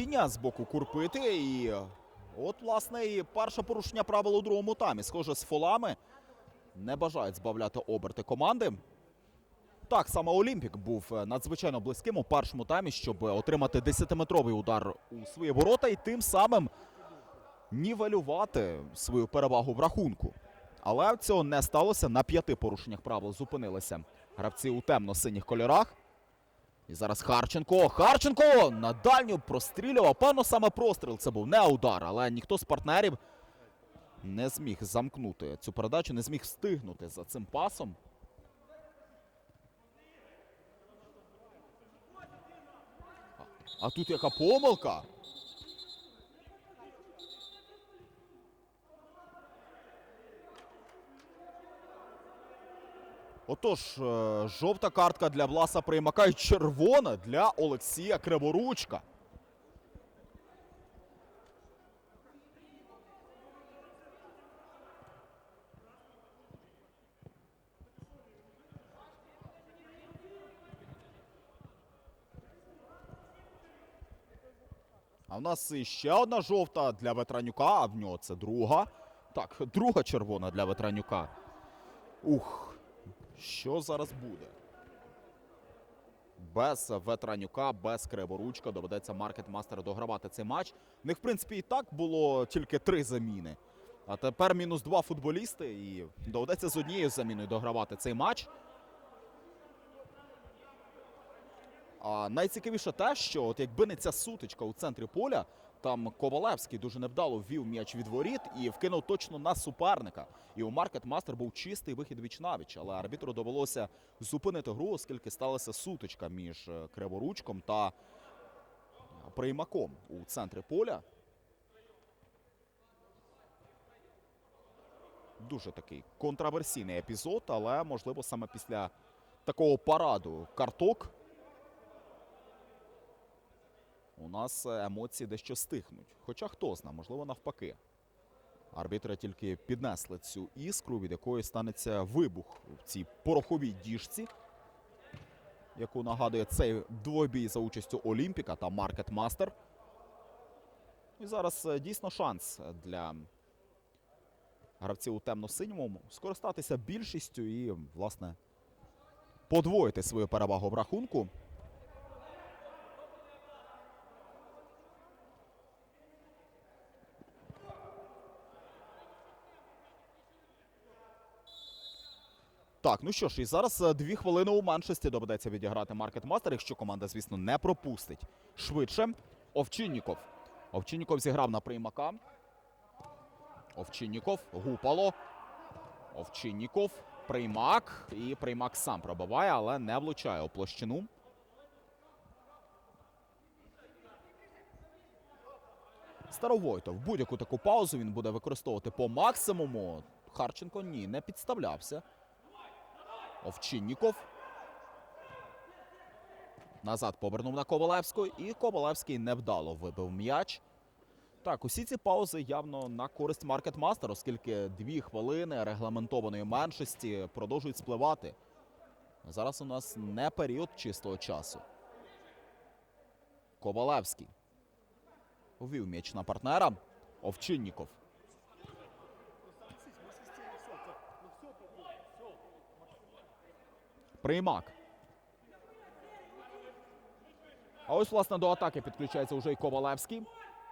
Лінія з боку Курпити і от, власне, і перше порушення правил у другому таймі. Схоже, з фолами не бажають збавляти оберти команди. Так, саме Олімпік був е, надзвичайно близьким у першому таймі, щоб отримати 10-метровий удар у свої ворота і тим самим нівелювати свою перевагу в рахунку. Але цього не сталося. На п'яти порушеннях правил зупинилися гравці у темно-синіх кольорах. І зараз Харченко. Харченко на дальню прострілював. Певно, саме простріл це був не удар, але ніхто з партнерів не зміг замкнути цю передачу, не зміг встигнути за цим пасом. А- тут яка помилка? Отож, е, жовта картка для Власа Приймака і червона для Олексія Криворучка. А в нас ще одна жовта для Ветранюка, а в нього це друга. Так, друга червона для Ветранюка. Ух, що зараз буде? Без Ветранюка, без Криворучка доведеться маркетмастеру догравати цей матч. В них, в принципі, і так було тільки три заміни. А тепер мінус два футболісти, і доведеться з однією заміною догравати цей матч. А найцікавіше те, що от якби не ця сутичка у центрі поля, там Ковалевський дуже невдало ввів м'яч від воріт і вкинув точно на суперника. І у Маркетмастер був чистий вихід віч навіч, але арбітру довелося зупинити гру, оскільки сталася сутичка між е, Криворучком та Приймаком у центрі поля. Дуже такий контраверсійний епізод, але можливо саме після такого параду карток у нас е, емоції дещо стихнуть. Хоча хто зна, можливо, навпаки. Арбітри тільки піднесли цю іскру, від якої станеться вибух в цій пороховій діжці, яку нагадує цей двобій за участю Олімпіка та Маркетмастер. І зараз е, дійсно шанс для гравців у темно-синьому скористатися більшістю і, власне, подвоїти свою перевагу в рахунку. Так, ну що ж, і зараз е, дві хвилини у меншості доведеться відіграти Маркетмастер, якщо команда, звісно, не пропустить. Швидше. Овчинніков. Овчинніков зіграв на приймака. Овчинніков. Гупало. Овчинніков. Приймак. І приймак сам пробиває, але не влучає у площину. Старовойтов. Будь-яку таку паузу він буде використовувати по максимуму. Харченко ні, не підставлявся. Овчинніков. Назад повернув на Ковалевську, і Ковалевський невдало вибив м'яч. Так, усі ці паузи явно на користь Маркетмастер, оскільки дві хвилини регламентованої меншості продовжують спливати. Зараз у нас не період чистого часу. Ковалевський. Увів м'яч на партнера. Овчинніков. Приймак. А ось, власне, до атаки підключається вже і Ковалевський.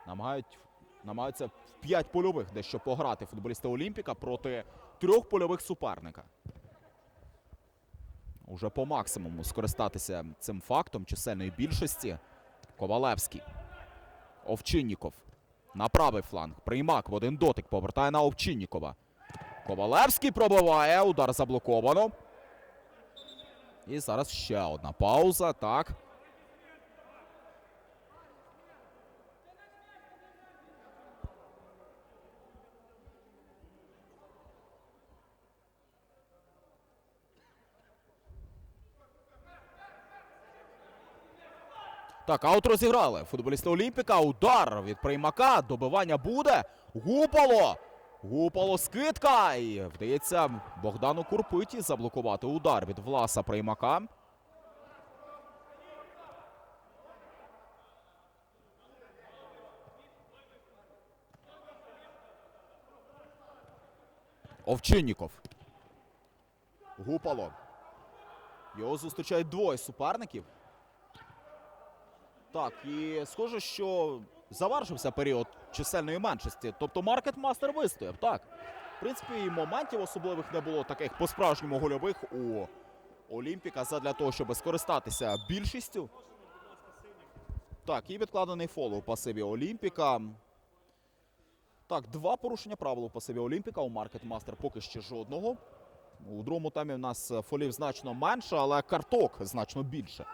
Намагають, намагаються в п'ять польових дещо пограти футболісти Олімпіка проти трьох польових суперника. Уже по максимуму скористатися цим фактом чисельної більшості. Ковалевський. Овчинніков. На правий фланг. Приймак в один дотик повертає на Овчиннікова. Ковалевський пробиває. Удар заблоковано. І зараз ще одна пауза. Так. Так, аут розіграли. Футболісти Олімпіка. Удар від приймака. Добивання буде. Гупало. Гупало скидка. І Вдається Богдану Курпиті заблокувати удар від Власа Приймака. Овчинніков. Гупало. Його зустрічають двоє суперників. Так, і схоже, що завершився період чисельної меншості. Тобто маркетмастер вистояв, так. В принципі, і моментів особливих не було таких по-справжньому гольових у Олімпіка задля того, щоб скористатися більшістю. Так, і відкладений фол у пасиві Олімпіка. Так, два порушення правил у пасиві Олімпіка. У Маркетмастер поки ще жодного. У другому таймі в нас фолів значно менше, але карток значно більше.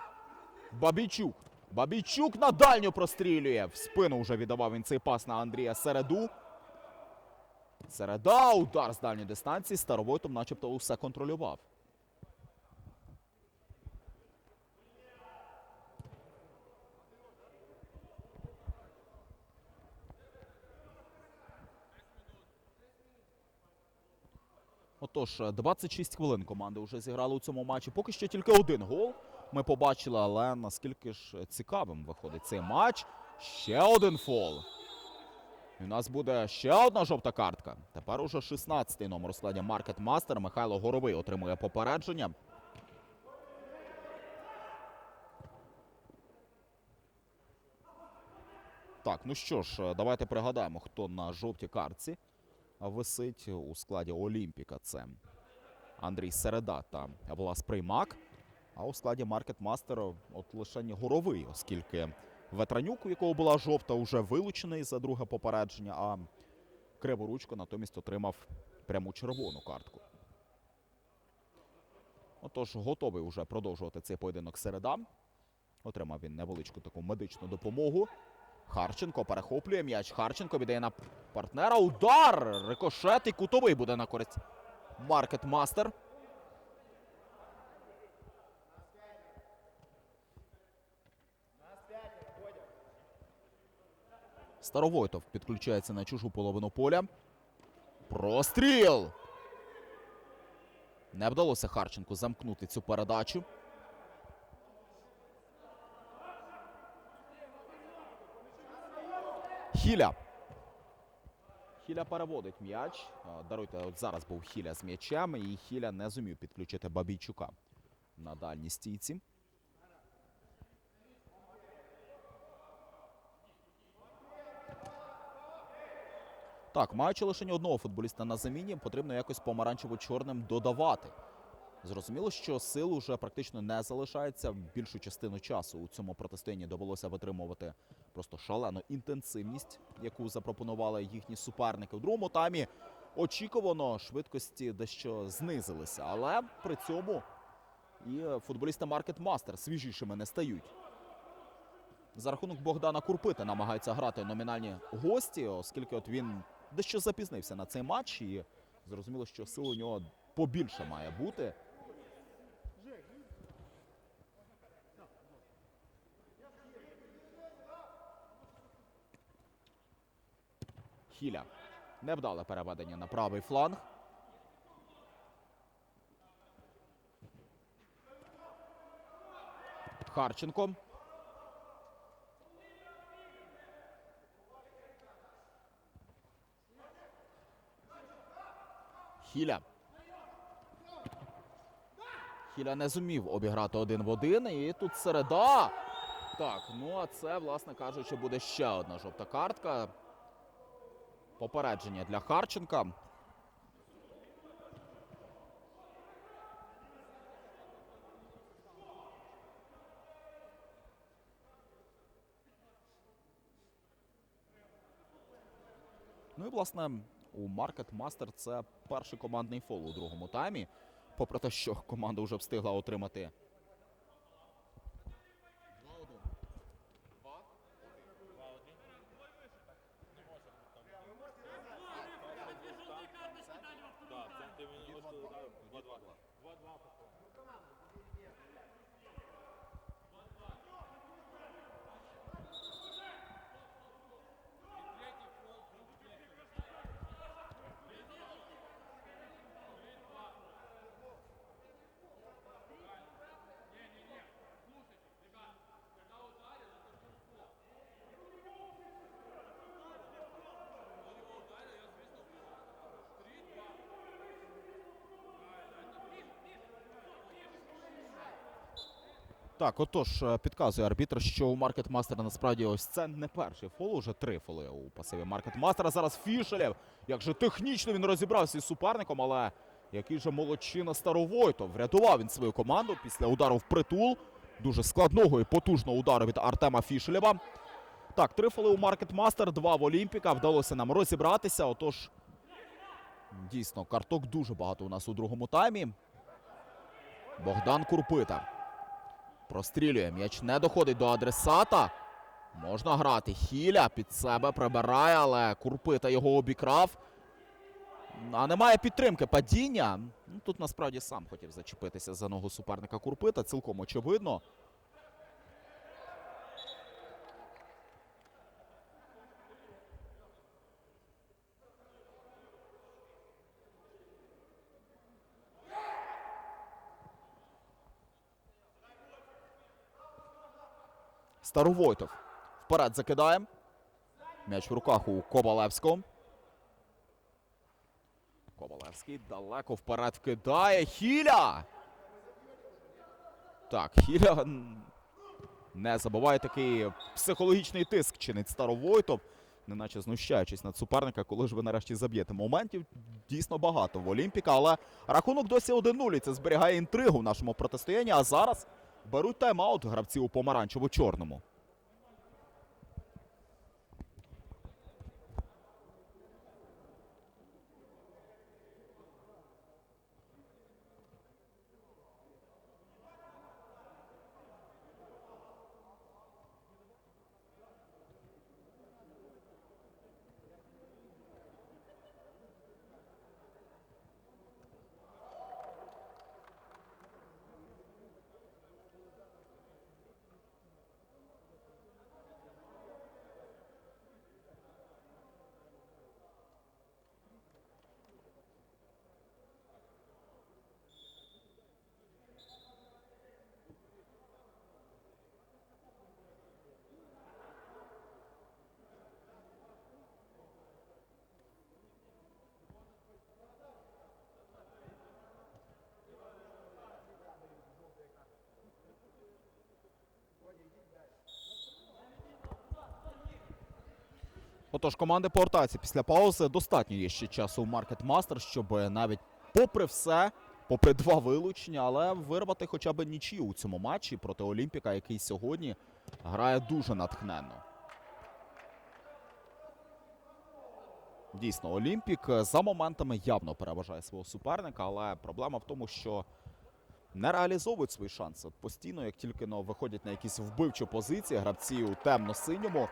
Бабійчук. Бабійчук на дальню прострілює. В спину вже віддавав він цей пас на Андрія Середу. Середа, удар з дальньої дистанції. Старовойтом начебто усе контролював. Отож, 26 хвилин команди вже зіграли у цьому матчі. Поки що тільки один гол ми побачили, але наскільки ж цікавим виходить цей матч. Ще один фол. І у нас буде ще одна жовта картка. Тепер уже 16-й номер складі Маркет Мастер. Михайло Горовий отримує попередження. Так, ну що ж, давайте пригадаємо, хто на жовтій картці висить у складі Олімпіка. Це Андрій Середа та Влас Приймак. А у складі Маркет Мастера от лише Горовий, оскільки Ветранюк, у якого була жовта, вже вилучений за друге попередження, а Криворучко натомість отримав пряму червону картку. Отож, готовий вже продовжувати цей поєдинок середа. Отримав він невеличку таку медичну допомогу. Харченко перехоплює м'яч. Харченко віддає на партнера. Удар! Рикошет і кутовий буде на користь. Маркет Старовойтов підключається на чужу половину поля. Простріл! Не вдалося Харченку замкнути цю передачу. Хіля. Хіля переводить м'яч. Даруйте, от зараз був Хіля з м'ячем, і Хіля не зумів підключити Бабійчука на дальній стійці. Так, маючи лише одного футболіста на заміні, потрібно якось помаранчево-чорним додавати. Зрозуміло, що сил уже практично не залишається. Більшу частину часу у цьому протистоянні довелося витримувати просто шалену інтенсивність, яку запропонували їхні суперники. У другому таймі очікувано швидкості дещо знизилися, але при цьому і футболісти Маркет Мастер свіжішими не стають. За рахунок Богдана Курпити намагаються грати номінальні гості, оскільки от він дещо запізнився на цей матч, і зрозуміло, що сил у нього побільше має бути. Хіля. Невдале переведення на правий фланг. Харченко. Хіля. Хіля не зумів обіграти один в один. І тут середа. Так, ну а це, власне кажучи, буде ще одна жовта картка. Попередження для Харченка. Власне у Маркет Мастер це перший командний фол у другому таймі. Попри те, що команда вже встигла отримати. Так, отож, е, підказує арбітр, що у Маркетмастера насправді ось це не перший фол, уже три фоли у пасиві Маркетмастера. Зараз Фішелєв. Як же технічно він розібрався із суперником, але який же молодчина Старовойтов. Врятував він свою команду після удару в притул. Дуже складного і потужного удару від Артема Фішелєва. Так, три фоли у Маркетмастер, два в Олімпіка. Вдалося нам розібратися. Отож, дійсно, карток дуже багато у нас у другому таймі. Богдан Курпита. Прострілює. М'яч не доходить до адресата. Можна грати. Хіля під себе прибирає, але Курпита його обікрав. А немає підтримки падіння. Ну, тут насправді сам хотів зачепитися за ногу суперника Курпита. Цілком очевидно. Старовойтов. Вперед закидаємо. М'яч в руках у Ковалевського. Ковалевський далеко вперед вкидає. Хіля! Так, Хіля не забуває такий психологічний тиск чинить Старовойтов, неначе знущаючись над суперника, коли ж ви нарешті заб'єте. Моментів дійсно багато в Олімпіка, але рахунок досі 1-0. і Це зберігає інтригу в нашому протистоянні. А зараз беруть тайм-аут гравці у помаранчево-чорному. Отож, команди повертаються після паузи. Достатньо є ще часу у Market Master, щоб навіть попри все, попри два вилучення, але вирвати хоча б нічию у цьому матчі проти Олімпіка, який сьогодні грає дуже натхненно. Дійсно, Олімпік за моментами явно переважає свого суперника, але проблема в тому, що не реалізовують свої шанси. Постійно, як тільки ну, виходять на якісь вбивчі позиції, гравці у темно-синьому,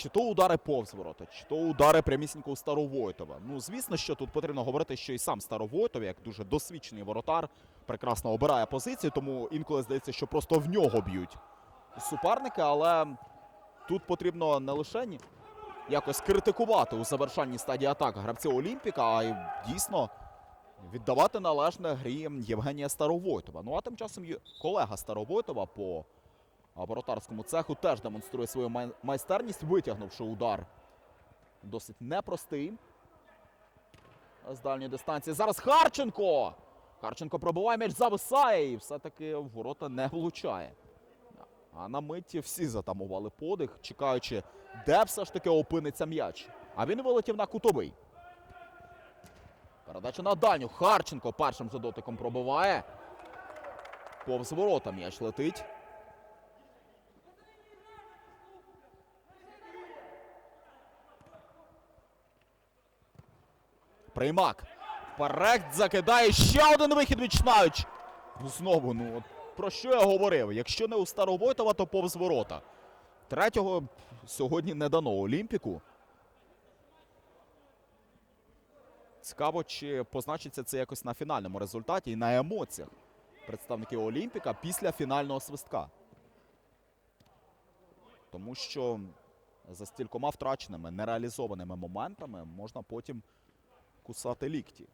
чи то удари повз ворота, чи то удари прямісінько у Старовойтова. Ну, звісно, що тут потрібно говорити, що і сам Старовойтов, як дуже досвідчений воротар, прекрасно обирає позицію, тому інколи здається, що просто в нього б'ють суперники, але тут потрібно не лише якось критикувати у завершальній стадії атак гравців Олімпіка, а й дійсно віддавати належне грі Євгенія Старовойтова. Ну а тим часом колега Старовойтова по а воротарському цеху теж демонструє свою майстерність, витягнувши удар. Досить непростий. З дальньої дистанції. Зараз Харченко! Харченко пробиває м'яч, зависає і все-таки в ворота не влучає. А на миті всі затамували подих, чекаючи, де все ж таки опиниться м'яч. А він вилетів на кутовий. Передача на дальню. Харченко першим же дотиком пробиває. Повз ворота м'яч летить. Приймак. Вперед закидає ще один вихід від Чнавич. Ну, Знову, ну от про що я говорив? Якщо не у Старовойтова, то повз ворота. Третього сьогодні не дано Олімпіку. Цікаво, чи позначиться це якось на фінальному результаті і на емоціях представників Олімпіка після фінального свистка. Тому що за стількома втраченими, нереалізованими моментами можна потім кусати лікті.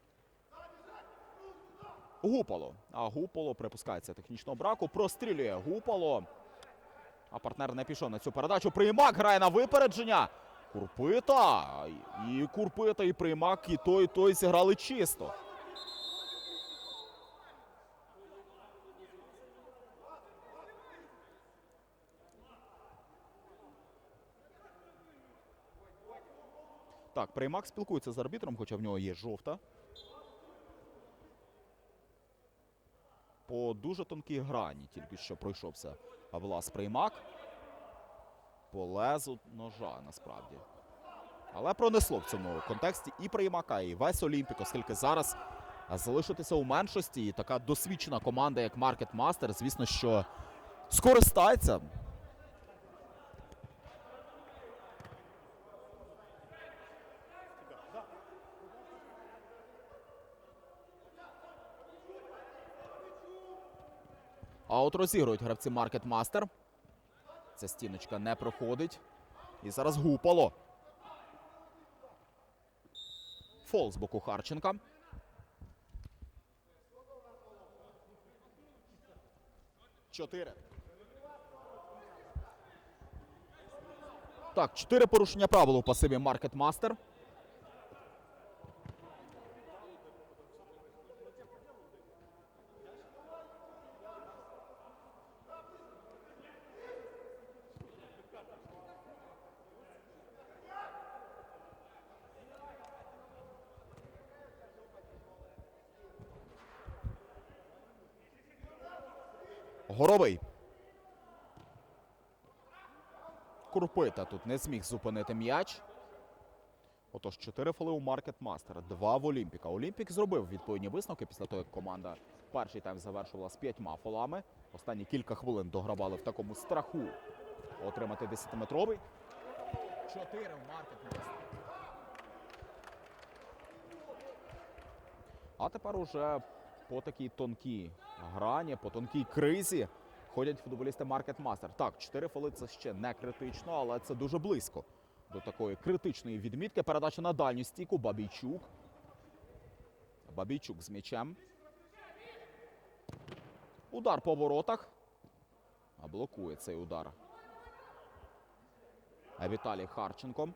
Гупало. А Гупало припускається технічного браку. Прострілює Гупало. А партнер не пішов на цю передачу. Приймак грає на випередження. Курпита. І Курпита, і Приймак, і той, і той зіграли чисто. Так, Приймак спілкується з арбітром, хоча в нього є жовта. По дуже тонкій грані тільки що пройшовся Влас Приймак. По лезу ножа насправді. Але пронесло в цьому контексті і Приймака, і весь Олімпік, оскільки зараз залишитися у меншості і така досвідчена команда, як Market Master, звісно, що скористається А от розігрують гравці Master. Ця стіночка не проходить. І зараз гупало. Фол з боку Харченка. Чотири. Так, чотири порушення правил у пасиві Market Master. Курпита тут не зміг зупинити м'яч. Отож, 4 фоли у Маркет 2 в Олімпіка. Олімпік зробив відповідні висновки після того, як команда перший тайм завершувала з п'ятьма фолами. Останні кілька хвилин догравали в такому страху отримати 10-метровий. 4 в Маркет Мастер. А тепер уже по такій тонкій грані, по тонкій кризі ходять футболісти Market Master. Так, 4 фоли це ще не критично, але це дуже близько до такої критичної відмітки. Передача на дальню стійку. Бабійчук. Бабійчук з м'ячем. Удар по воротах. А блокує цей удар. Віталій Харченко.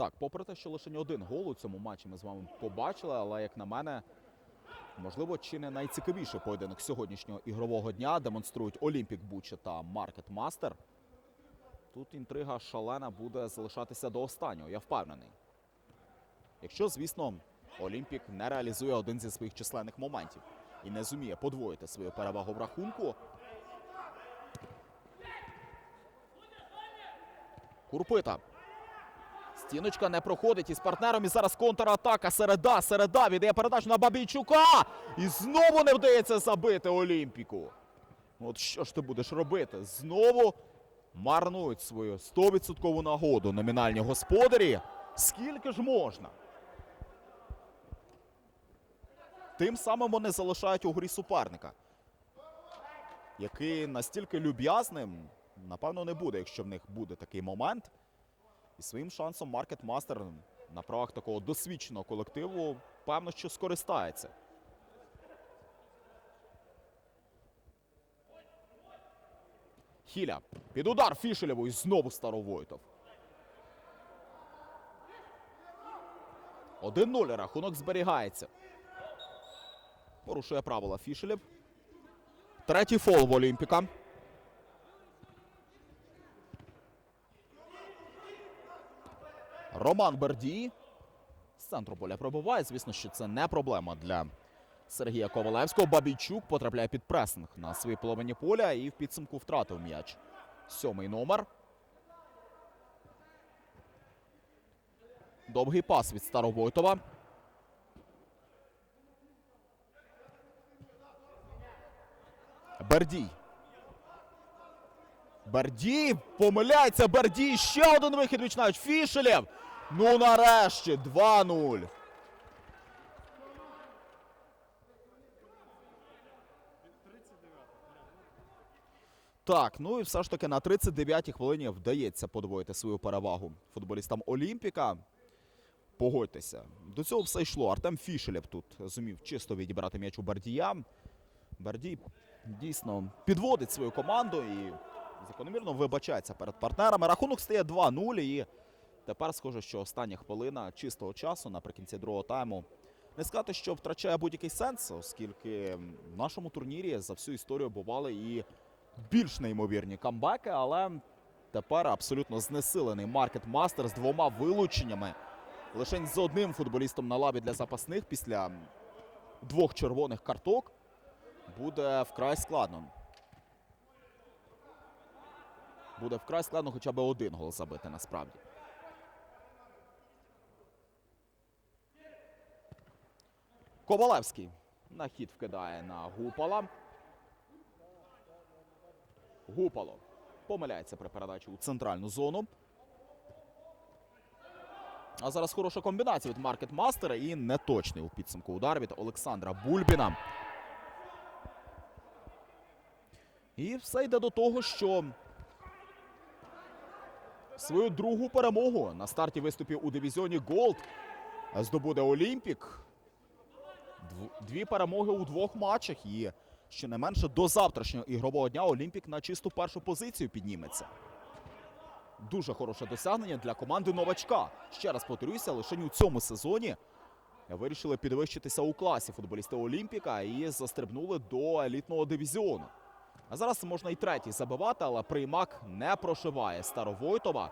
Так, попри те, що лише один гол у цьому матчі ми з вами побачили, але як на мене, можливо, чи не найцікавіший поєдинок сьогоднішнього ігрового дня демонструють Олімпік Буча та Маркет Мастер. Тут інтрига шалена буде залишатися до останнього, я впевнений. Якщо, звісно, Олімпік не реалізує один зі своїх численних моментів і не зуміє подвоїти свою перевагу в рахунку. Курпита. Стіночка не проходить із партнером. І зараз контратака. Середа, середа віддає передачу на Бабійчука. І знову не вдається забити Олімпіку. От що ж ти будеш робити? Знову марнують свою 100% нагоду номінальні господарі. Скільки ж можна? Тим самим вони залишають у грі суперника, який настільки люб'язним, напевно, не буде, якщо в них буде такий момент. І своїм шансом Market Master на правах такого досвідченого колективу, певно, що скористається. Хіля. Під удар Фішелєву і знову Старовойтов. 1-0 рахунок зберігається. Порушує правила Фішелєв. Третій фол в Олімпіка. Роман Бердій. З центру поля пробиває. Звісно, що це не проблема для Сергія Ковалевського. Бабійчук потрапляє під пресинг на своїй половині поля і в підсумку втратив м'яч. Сьомий номер. Довгий пас від Старовойтова. Бердій. Бердій помиляється. Бердій. Ще один вихід вічнають. Фішелєв. Ну нарешті 2-0. Так, ну і все ж таки на 39-й хвилині вдається подвоїти свою перевагу футболістам Олімпіка. Погодьтеся, до цього все йшло. Артем Фішелєв тут зумів чисто відібрати м'яч у Бардія. Бардій дійсно підводить свою команду і закономірно вибачається перед партнерами. Рахунок стає 2-0 і тепер схоже, що остання хвилина чистого часу наприкінці другого тайму. Не сказати, що втрачає будь-який сенс, оскільки в нашому турнірі за всю історію бували і більш неймовірні камбеки, але тепер абсолютно знесилений Маркет Мастер з двома вилученнями. Лише з одним футболістом на лаві для запасних після двох червоних карток буде вкрай складно. Буде вкрай складно хоча б один гол забити насправді. Ковалевський на хід вкидає на Гупала. Гупало помиляється при передачі у центральну зону. А зараз хороша комбінація від Маркет Мастера і неточний у підсумку удар від Олександра Бульбіна. І все йде до того, що свою другу перемогу на старті виступів у дивізіоні Голд здобуде Олімпік. Дв- Дві перемоги у двох матчах. І щонайменше до завтрашнього ігрового дня Олімпік на чисту першу позицію підніметься. Дуже хороше досягнення для команди новачка. Ще раз повторюся, лише у цьому сезоні вирішили підвищитися у класі футболісти Олімпіка і застрибнули до елітного дивізіону. А зараз можна і третій забивати, але приймак не прошиває Старовойтова.